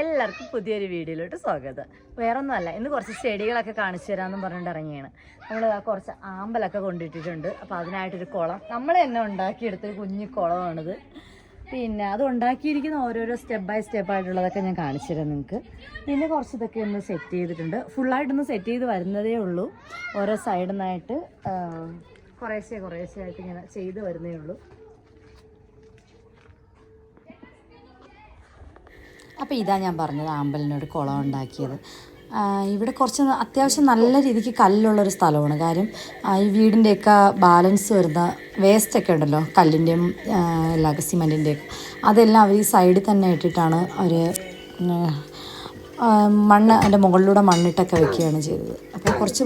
എല്ലാവർക്കും പുതിയൊരു വീഡിയോയിലോട്ട് സ്വാഗതം. വേറെ ഒന്നുമല്ല ഇന്ന് കുറച്ച് ചെടികളൊക്കെ കാണിച്ചു തരാമെന്നും പറഞ്ഞിട്ട് ഇറങ്ങിയാണ്. നമ്മൾ കുറച്ച് ആമ്പലൊക്കെ കൊണ്ടിട്ടിട്ടുണ്ട്. അപ്പോൾ അതിനായിട്ടൊരു കുളം. നമ്മൾ തന്നെ ഉണ്ടാക്കിയെടുത്തൊരു കുഞ്ഞു കുളമാണിത്. പിന്നെ അത് ഉണ്ടാക്കിയിരിക്കുന്ന ഓരോരോ സ്റ്റെപ്പ് ബൈ സ്റ്റെപ്പ് ആയിട്ടുള്ളതൊക്കെ ഞാൻ കാണിച്ചു തരാം നിങ്ങൾക്ക്. പിന്നെ കുറച്ച് ഇതൊക്കെ ഒന്ന് സെറ്റ് ചെയ്തിട്ടുണ്ട്. ഫുള്ളായിട്ടൊന്ന് സെറ്റ് ചെയ്ത് വരുന്നതേ ഉള്ളൂ. ഓരോ സൈഡിൽ നിന്നായിട്ട് കുറേശ്ശെ കുറേശ്ശെ ആയിട്ട് ഇങ്ങനെ ചെയ്ത് വരുന്നേ ഉള്ളൂ. അപ്പോൾ ഇതാ ഞാൻ പറഞ്ഞത് ആമ്പലിനൊരു കുളം ഉണ്ടാക്കിയത്. ഇവിടെ കുറച്ച് അത്യാവശ്യം നല്ല രീതിക്ക് കല്ലുള്ളൊരു സ്ഥലമാണ്. കാര്യം ഈ വീടിന്റെയൊക്കെ ബാലൻസ് വരുന്ന വേസ്റ്റൊക്കെ ഉണ്ടല്ലോ കല്ലിന്റെയും എല്ലാ സിമെന്റിന്റെയൊക്കെ അതെല്ലാം അവർ ഈ സൈഡിൽ തന്നെ ഇട്ടിട്ടാണ് അവർ മണ്ണ് അതിന്റെ മുകളിലൂടെ മണ്ണിട്ടൊക്കെ വെക്കുകയാണ് ചെയ്തത്. അപ്പോൾ കുറച്ച്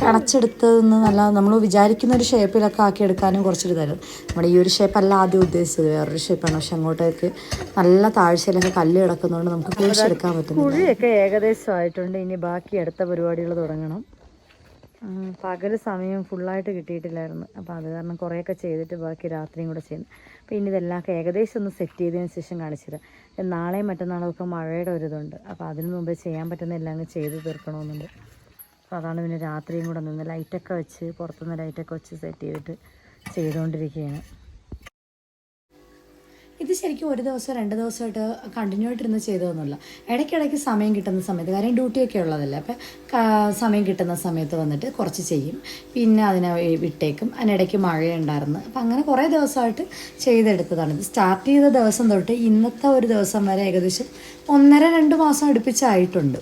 കിണച്ചെടുത്തതെന്ന് നല്ല നമ്മൾ വിചാരിക്കുന്ന ഒരു ഷേപ്പിലൊക്കെ ആക്കി എടുക്കാനും കുറച്ചൊരു തരും നമ്മുടെ ഈ ഒരു ഷേപ്പല്ല ആദ്യം ഉദ്ദേശിച്ചത്. വേറൊരു ഷേപ്പാണ്. പക്ഷെ അങ്ങോട്ടേക്ക് നല്ല താഴ്ചയിലൊക്കെ കല്ല് കിടക്കുന്നതുകൊണ്ട് നമുക്ക് കുഴിച്ചെടുക്കാൻ പറ്റും കുഴിയൊക്കെ ഏകദേശം ആയിട്ടുണ്ട്. ഇനി ബാക്കി അടുത്ത പരിപാടികൾ തുടങ്ങണം. പകൽ സമയം ഫുള്ളായിട്ട് കിട്ടിയിട്ടില്ലായിരുന്നു. അപ്പോൾ അത് കാരണം കുറേയൊക്കെ ചെയ്തിട്ട് ബാക്കി രാത്രിയും കൂടെ ചെയ്യുന്നു. അപ്പോൾ ഇനി ഇതെല്ലാം ഏകദേശം ഒന്ന് സെറ്റ് ചെയ്തതിന് ശേഷം കാണിച്ചു തരാം നാളെയും മറ്റന്നാളും ഒക്കെ മഴയുടെ ഒരു ഇതുണ്ട്. അപ്പോൾ അതിന് മുമ്പേ ചെയ്യാൻ പറ്റുന്ന എല്ലാം അങ്ങ് ചെയ്ത് തീർക്കണമെന്നുണ്ട്. അതാണ് പിന്നെ രാത്രിയും കൂടെ നിന്ന് ലൈറ്റൊക്കെ വെച്ച് പുറത്തുനിന്ന് ലൈറ്റൊക്കെ വെച്ച് സെറ്റ് ചെയ്തിട്ട് ചെയ്തുകൊണ്ടിരിക്കുകയാണ്. ഇത് ശരിക്കും ഒരു ദിവസം രണ്ട് ദിവസമായിട്ട് കണ്ടിന്യൂ ആയിട്ടിരുന്ന് ചെയ്തതൊന്നുമില്ല. ഇടയ്ക്കിടയ്ക്ക് സമയം കിട്ടുന്ന സമയത്ത് കാര്യം ഡ്യൂട്ടിയൊക്കെ ഉള്ളതല്ലേ അപ്പം സമയം കിട്ടുന്ന സമയത്ത് വന്നിട്ട് കുറച്ച് ചെയ്യും. പിന്നെ അതിനെ വിട്ടേക്കും. അതിനിടയ്ക്ക് മഴയുണ്ടായിരുന്നു. അപ്പം അങ്ങനെ കുറേ ദിവസമായിട്ട് ചെയ്തെടുത്തതാണ്. ഇത് സ്റ്റാർട്ട് ചെയ്ത ദിവസം തൊട്ട് ഇന്നത്തെ ഒരു ദിവസം വരെ ഏകദേശം ഒന്നര രണ്ട് മാസം അടുപ്പിച്ചായിട്ടുണ്ട്.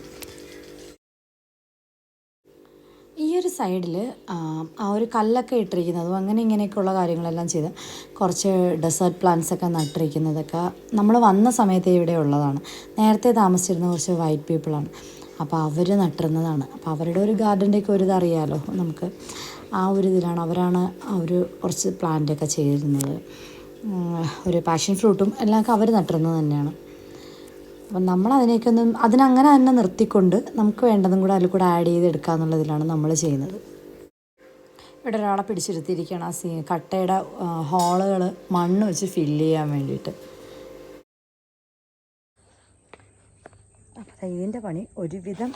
സൈഡിൽ ആ ഒരു കല്ലൊക്കെ ഇട്ടിരിക്കുന്നതും അങ്ങനെ ഇങ്ങനെയൊക്കെയുള്ള കാര്യങ്ങളെല്ലാം ചെയ്ത് കുറച്ച് ഡെസേർട്ട് പ്ലാന്റ്സ് ഒക്കെ നട്ടിരിക്കുന്നതൊക്കെ നമ്മൾ വന്ന സമയത്ത് ഇവിടെ ഉള്ളതാണ്. നേരത്തെ താമസിച്ചിരുന്ന കുറച്ച് വൈറ്റ് പീപ്പിളാണ് അപ്പോൾ അവർ നട്ടിരുന്നതാണ് അപ്പോൾ അവരുടെ ഒരു ഗാർഡന്റെയൊക്കെ ഒരു ഇതറിയാലോ നമുക്ക്. ആ ഒരു ഇതിലാണ് അവരാണ് അവർ കുറച്ച് പ്ലാന്റൊക്കെ ചെയ്തിരുന്നത്. ഉം, ഒരു പാഷൻ ഫ്രൂട്ടും എല്ലാം ഒക്കെ അവർ നട്ടിരുന്നത് തന്നെയാണ്. അപ്പം നമ്മൾ അതിനെയൊക്കെ അതിനങ്ങനെ തന്നെ നിർത്തിക്കൊണ്ട് നമുക്ക് വേണ്ടതും കൂടെ അതിൽ കൂടെ ആഡ് ചെയ്തെടുക്കുക എന്നുള്ളതിലാണ് നമ്മൾ ചെയ്യുന്നത്. ഇവിടെ ഒരാളെ പിടിച്ചിരുത്തിയിരിക്കുകയാണ് ആ സീ കട്ടയുടെ ഹോളുകൾ മണ്ണ് വെച്ച് ഫില്ല് ചെയ്യാൻ വേണ്ടിയിട്ട്. അപ്പം ഇതിന്റെ പണി ഒരുവിധം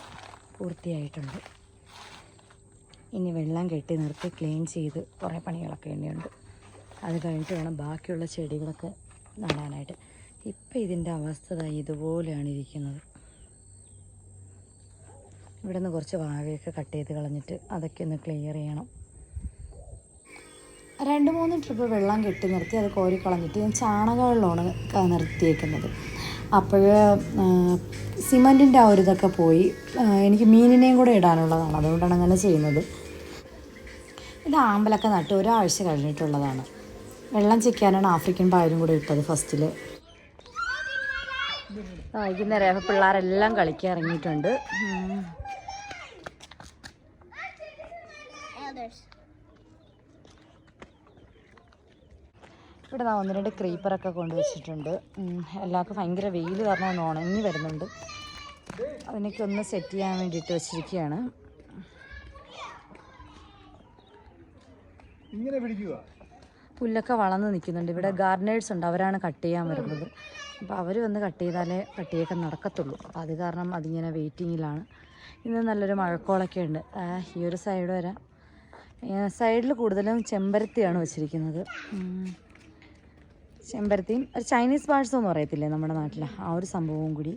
പൂർത്തിയായിട്ടുണ്ട്. ഇനി വെള്ളം കെട്ടി നിർത്തി ക്ലീൻ ചെയ്ത് കുറേ പണികളൊക്കെ ഇനിയുണ്ട് അത് കഴിഞ്ഞിട്ട് വേണം ബാക്കിയുള്ള ചെടികളൊക്കെ നടാനായിട്ട്. ഇപ്പം ഇതിന്റെ അവസ്ഥ ഇതുപോലെയാണ് ഇരിക്കുന്നത്. ഇവിടെ നിന്ന് കുറച്ച് വാഴയൊക്കെ കട്ട് ചെയ്ത് കളഞ്ഞിട്ട് അതൊക്കെ ഒന്ന് ക്ലിയർ ചെയ്യണം. രണ്ട് മൂന്ന് ട്രിപ്പ് വെള്ളം കെട്ടി നിർത്തി അത് കോരി കളഞ്ഞിട്ട് ഞാൻ ചാണകവെള്ളമാണ് നിർത്തിയേക്കുന്നത്. അപ്പോൾ സിമന്റിന്റെ ആ ഒരു ഇതൊക്കെ പോയി എനിക്ക് മീനിനെയും കൂടെ ഇടാനുള്ളതാണ്. അതുകൊണ്ടാണ് അങ്ങനെ ചെയ്യുന്നത്. ഇത് ആമ്പലൊക്കെ നട്ട് ഒരാഴ്ച കഴിഞ്ഞിട്ടുള്ളതാണ്. വെള്ളം ചിക്കാനാണ് ആഫ്രിക്കൻ പായലും കൂടെ ഇട്ടത് ഫസ്റ്റിൽ വൈകുന്നേരം ആയപ്പോൾ പിള്ളേരെല്ലാം കളിക്കാൻ ഇറങ്ങിയിട്ടുണ്ട്. ഇവിടെ നാ ഒന്ന് രണ്ട് ക്രീപ്പറൊക്കെ കൊണ്ടുവച്ചിട്ടുണ്ട് എല്ലാവർക്കും ഭയങ്കര വെയിൽ കാരണം ഒന്ന് ഉണങ്ങി വരുന്നുണ്ട്. അതിനൊക്കെ ഒന്ന് സെറ്റ് ചെയ്യാൻ വേണ്ടിയിട്ട് വെച്ചിരിക്കുകയാണ്. പുല്ലൊക്കെ വളർന്ന് നിൽക്കുന്നുണ്ട്. ഇവിടെ ഗാർഡനേഴ്സ് ഉണ്ട്. അവരാണ് കട്ട് ചെയ്യാൻ വരുന്നത്. അപ്പോൾ അവർ വന്ന് കട്ട് ചെയ്താലേ കട്ടിയൊക്കെ നടക്കത്തുള്ളൂ. അപ്പോൾ അത് കാരണം അതിങ്ങനെ വെയിറ്റിങ്ങിലാണ്. ഇന്ന് നല്ലൊരു മഴക്കോളൊക്കെ ഉണ്ട്. ഈ ഒരു സൈഡ് വരെ. സൈഡിൽ കൂടുതലും ചെമ്പരത്തിയാണ് വെച്ചിരിക്കുന്നത്. ചെമ്പരത്തിയും ഒരു ചൈനീസ് ബാഴ്സും എന്ന് പറയത്തില്ലേ നമ്മുടെ നാട്ടിൽ ആ ഒരു സംഭവവും കൂടി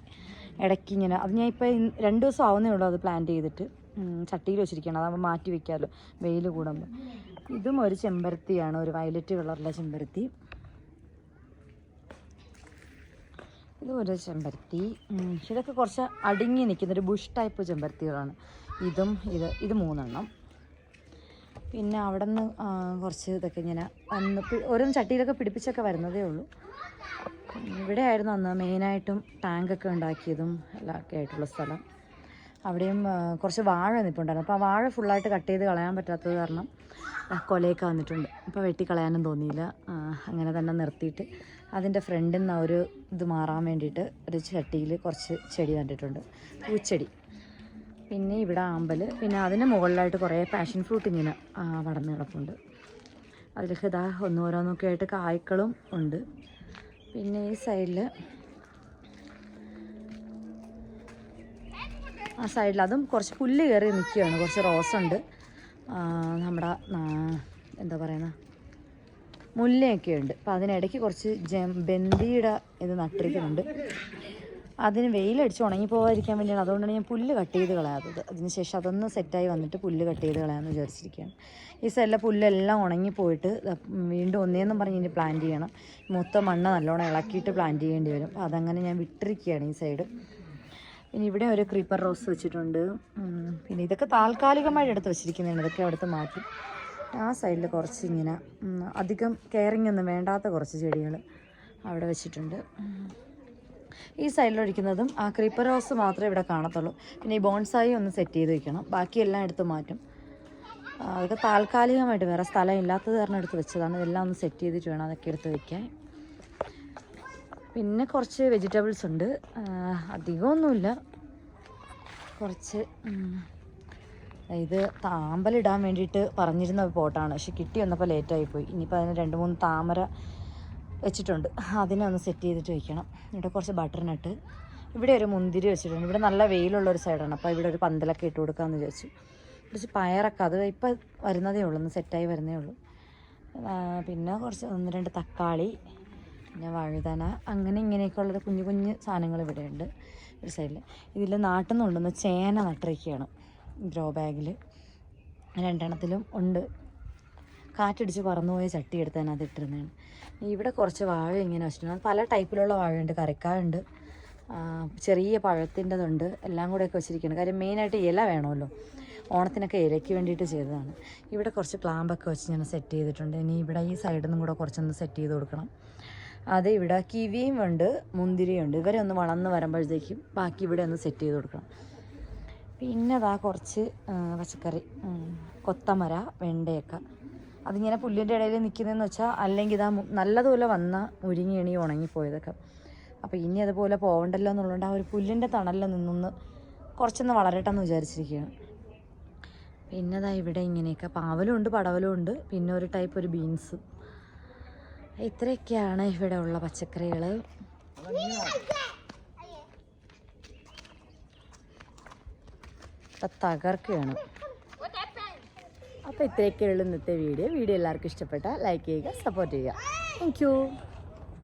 ഇടയ്ക്ക് ഇങ്ങനെ അത് ഞാൻ ഇപ്പോൾ രണ്ട് ദിവസം ആവുന്നേ ഉള്ളൂ അത് പ്ലാന്റ് ചെയ്തിട്ട്. ചട്ടിയിൽ വെച്ചിരിക്കുകയാണ് അതാകുമ്പോൾ മാറ്റി വെക്കാമല്ലോ വെയിൽ കൂടുമ്പോൾ ഇതും ഒരു ചെമ്പരത്തിയാണ് ഒരു വയലറ്റ് കളറിലെ ചെമ്പരത്തി. ഇതും ഒരു ചെമ്പരത്തി. ഇതൊക്കെ കുറച്ച് അടുങ്ങി നിൽക്കുന്ന ഒരു ബുഷ് ടൈപ്പ് ചെമ്പരത്തികളാണ്. ഇതും ഇത് ഇത് മൂന്നെണ്ണം. പിന്നെ അവിടെ നിന്ന് കുറച്ച് ഇതൊക്കെ ഇങ്ങനെ വന്ന് പി- ഓരോ ചട്ടിയിലൊക്കെ പിടിപ്പിച്ചൊക്കെ വരുന്നതേ ഉള്ളൂ. ഇവിടെ ആയിരുന്നു അന്ന് മെയിനായിട്ടും ടാങ്കൊക്കെ ഉണ്ടാക്കിയതും എല്ലാം ഒക്കെ ആയിട്ടുള്ള സ്ഥലം. അവിടെയും കുറച്ച് വാഴ നിൽപ്പുണ്ടായിരുന്നു അപ്പോൾ ആ വാഴ ഫുള്ളായിട്ട് കട്ട് ചെയ്ത് കളയാൻ പറ്റാത്തത് കാരണം കൊലയൊക്കെ വന്നിട്ടുണ്ട്. ഇപ്പോൾ വെട്ടിക്കളയാനും തോന്നിയില്ല. അങ്ങനെ തന്നെ നിർത്തിയിട്ട് അതിന്റെ ഫ്രണ്ടിൽ നിന്ന് ഒരു ഇത് മാറാൻ വേണ്ടിയിട്ട് ഒരു ചട്ടിയിൽ കുറച്ച് ചെടി നട്ടിട്ടുണ്ട്. പൂച്ചെടി. പിന്നെ ഇവിടെ ആമ്പൽ പിന്നെ അതിന് മുകളിലായിട്ട് കുറേ പാഷൻ ഫ്രൂട്ട് ഇങ്ങനെ ആ, പടർന്ന് കിടപ്പുണ്ട്. അതിൽ ഇതാ ഒന്നോരോന്നൊക്കെ ആയിട്ട് കായ്ക്കളും ഉണ്ട്. പിന്നെ ഈ സൈഡിൽ ആ സൈഡിൽ അതും കുറച്ച് പുല്ല് കയറി നിൽക്കുകയാണ്. കുറച്ച് റോസ് ഉണ്ട്. നമ്മുടെ എന്താ പറയുന്ന മുല്ലയൊക്കെ ഉണ്ട്. അപ്പം അതിനിടയ്ക്ക് കുറച്ച് ജം ബന്ദിയുടെ ഇത് നട്ടിരിക്കുന്നുണ്ട്. അതിന് വെയിലടിച്ച് ഉണങ്ങി പോകാതിരിക്കാൻ വേണ്ടിയാണ്. അതുകൊണ്ടാണ് ഞാൻ പുല്ല് കട്ട് ചെയ്ത് കളയാത്തത്. അതിനുശേഷം അതൊന്ന് സെറ്റായി വന്നിട്ട് പുല്ല് കട്ട് ചെയ്ത് കളയാമെന്ന് വിചാരിച്ചിരിക്കുകയാണ്. ഈ സൈഡിലെ പുല്ലെല്ലാം ഉണങ്ങിപ്പോയിട്ട് വീണ്ടും ഒന്നേന്നും പറഞ്ഞ് ഇനി പ്ലാന്റ് ചെയ്യണം. മൊത്തം മണ്ണ് നല്ലോണം ഇളക്കിയിട്ട് പ്ലാന്റ് ചെയ്യേണ്ടി വരും. അതങ്ങനെ ഞാൻ വിട്ടിരിക്കുകയാണ് ഈ സൈഡ്. പിന്നെ ഇവിടെ ഒരു ക്രീപ്പർ റോസ് വെച്ചിട്ടുണ്ട്. പിന്നെ ഇതൊക്കെ താൽക്കാലികമായിട്ട് എടുത്ത് വെച്ചിരിക്കുന്നതാണ്. ഇതൊക്കെ അവിടുത്തെ മാറ്റി. ആ സൈഡിൽ കുറച്ച് ഇങ്ങനെ അധികം കെയറിങ് ഒന്നും വേണ്ടാത്ത കുറച്ച് ചെടികൾ അവിടെ വെച്ചിട്ടുണ്ട്. ഈ സൈഡിലൊഴിക്കുന്നതും ആ ക്രീപ്പർ റോസ് മാത്രമേ ഇവിടെ കാണത്തുള്ളൂ. പിന്നെ ഈ ബോൺസായി ഒന്ന് സെറ്റ് ചെയ്ത് വെക്കണം. ബാക്കിയെല്ലാം എടുത്ത് മാറ്റും. അതൊക്കെ താൽക്കാലികമായിട്ട് വേറെ സ്ഥലം ഇല്ലാത്തത് കാരണം എടുത്ത് വെച്ചതാണ്. ഇതെല്ലാം ഒന്ന് സെറ്റ് ചെയ്തിട്ട് വേണം അതൊക്കെ എടുത്ത് വെക്കാൻ. പിന്നെ കുറച്ച് വെജിറ്റബിൾസ് ഉണ്ട്. അധികമൊന്നുമില്ല. കുറച്ച് ഇത് താമ്പലിടാൻ വേണ്ടിയിട്ട് പറഞ്ഞിരുന്ന ഒരു പോട്ടാണ്. പക്ഷെ കിട്ടി വന്നപ്പോൾ ലേറ്റായി പോയി. ഇനിയിപ്പോൾ അതിന് രണ്ട് മൂന്ന് താമര വെച്ചിട്ടുണ്ട്. അതിനെ ഒന്ന് സെറ്റ് ചെയ്തിട്ട് വയ്ക്കണം ഇവിടെ കുറച്ച് ബട്ടർനട്ട് ഇവിടെ ഒരു മുന്തിരി വെച്ചിട്ടുണ്ട്. ഇവിടെ നല്ല വെയിലുള്ള ഒരു സൈഡാണ് അപ്പോൾ ഇവിടെ ഒരു പന്തലൊക്കെ ഇട്ട് കൊടുക്കാമെന്ന് വിചാരിച്ചു. കുറച്ച് പയറൊക്കെ. അത് ഇപ്പം വരുന്നതേ ഉള്ളൂ. ഒന്ന് സെറ്റായി വരുന്നേ ഉള്ളൂ. പിന്നെ കുറച്ച് ഒന്ന് രണ്ട് തക്കാളി. പിന്നെ വഴുതന അങ്ങനെ ഇങ്ങനെയൊക്കെയുള്ളൊരു കുഞ്ഞു കുഞ്ഞു സാധനങ്ങൾ ഇവിടെയുണ്ട് ഒരു സൈഡിൽ ഇതിൽ നാട്ടിൽ നിന്ന് ചേന നട്ടിരിക്കുകയാണ് ഗ്രോ ബാഗിൽ രണ്ടെണ്ണത്തിലും ഉണ്ട്. കാറ്റടിച്ച് പറന്നുപോയ ചട്ടി എടുത്ത് അത് ഇട്ടിരുന്നതാണ് ഇവിടെ കുറച്ച് വാഴ ഇങ്ങനെ വെച്ചിട്ടുണ്ട്. പല ടൈപ്പിലുള്ള വാഴയുണ്ട്. കറിക്കായുണ്ട്. ചെറിയ പഴത്തിന്റെതുണ്ട്. എല്ലാം കൂടെയൊക്കെ വെച്ചിരിക്കുകയാണ് കാര്യം മെയിനായിട്ട് ഇല വേണമല്ലോ. ഓണത്തിനൊക്കെ ഇലയ്ക്ക് വേണ്ടിയിട്ട് ചെയ്തതാണ്. ഇവിടെ കുറച്ച് ക്ലാമ്പൊക്കെ വെച്ച് ഞാൻ സെറ്റ് ചെയ്തിട്ടുണ്ട്. ഇനി ഇവിടെ ഈ സൈഡിൽ നിന്നും കൂടെ കുറച്ചൊന്ന് സെറ്റ് ചെയ്ത് കൊടുക്കണം. അത് ഇവിടെ കിവിയും ഉണ്ട് മുന്തിരിയും ഉണ്ട്. ഇവരെ ഒന്ന് വളർന്ന് വരുമ്പോഴത്തേക്കും ബാക്കി ഇവിടെ ഒന്ന് സെറ്റ് ചെയ്ത് കൊടുക്കണം. പിന്നെ അതാ കുറച്ച് പച്ചക്കറി കൊത്തമര വെണ്ടയൊക്കെ. അതിങ്ങനെ പുല്ലിന്റെ ഇടയിൽ നിൽക്കുന്നതെന്ന് വെച്ചാൽ അല്ലെങ്കിൽ ഇതാ നല്ലതുപോലെ വന്ന മുരിങ്ങി എണി ഉണങ്ങിപ്പോയതൊക്കെ. അപ്പോൾ ഇനി അതുപോലെ പോകണ്ടല്ലോ എന്നുള്ളതുകൊണ്ട് ആ ഒരു പുല്ലിന്റെ തണലിൽ നിന്നൊന്ന് കുറച്ചൊന്ന് വളരട്ടെ എന്ന് വിചാരിച്ചിരിക്കുകയാണ്. പിന്നെ ദാ ഇവിടെ ഇങ്ങനെയൊക്കെ പാവലും ഉണ്ട് പടവലും ഉണ്ട്. പിന്നെ ഒരു ടൈപ്പ് ഒരു ബീൻസും ഇത്രയൊക്കെയാണ് ഇവിടെ ഉള്ള പച്ചക്കറികൾ തകർക്കുകയാണ്. അപ്പോൾ ഇത്രയൊക്കെയുള്ള ഇന്നത്തെ വീഡിയോ. വീഡിയോ എല്ലാവർക്കും ഇഷ്ടപ്പെട്ട ലൈക്ക് ചെയ്യുക സപ്പോർട്ട് ചെയ്യുക. താങ്ക്